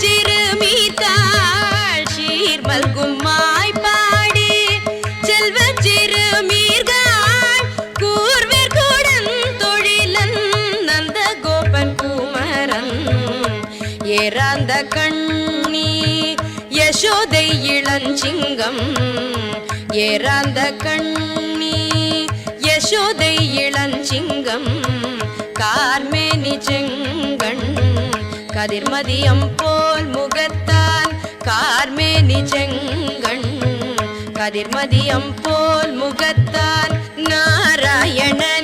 செல்வ சிறுமீர்காள் சீர் மல்கும் மாய்ப்பாடி. செல்வ சிறுமீர்காள் கூர்வேர் தொழிலன் நந்த கோபன் குமரன். ஏறாந்த கண்ணி யசோதை இளஞ்சிங்கம் ஏறாந்த கண்ணி யசோதை இளஞ்சிங்கம் கார்மேனி செங்கண் கதிர்மதியம் போல் முகத்தான் கார்மேனி செங்கண் கதிர்மதியம் போல் முகத்தான் நாராயணன்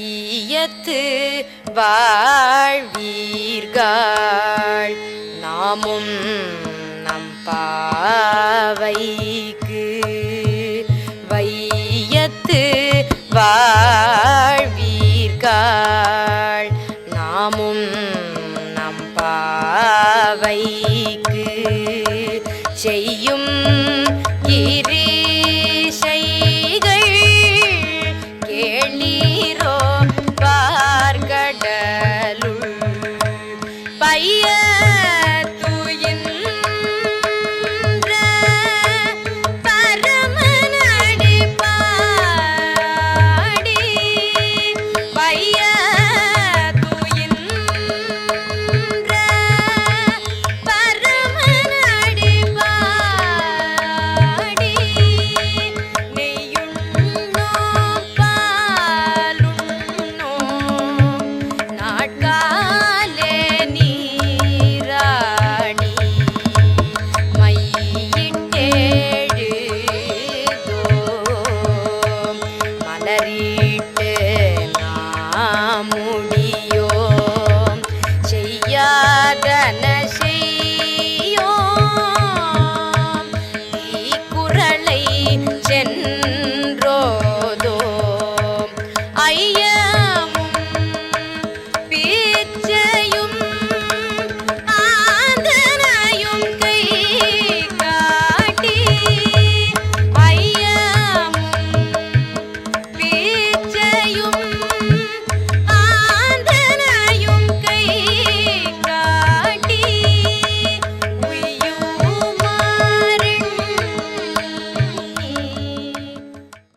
ஐயத்து வாழ்வீர்கள். நாமும் நம் பாவைக்கு வையத்து வாழ்வீர்கள். நாமும் நம் பாவைக்கு செய்யும் yeah.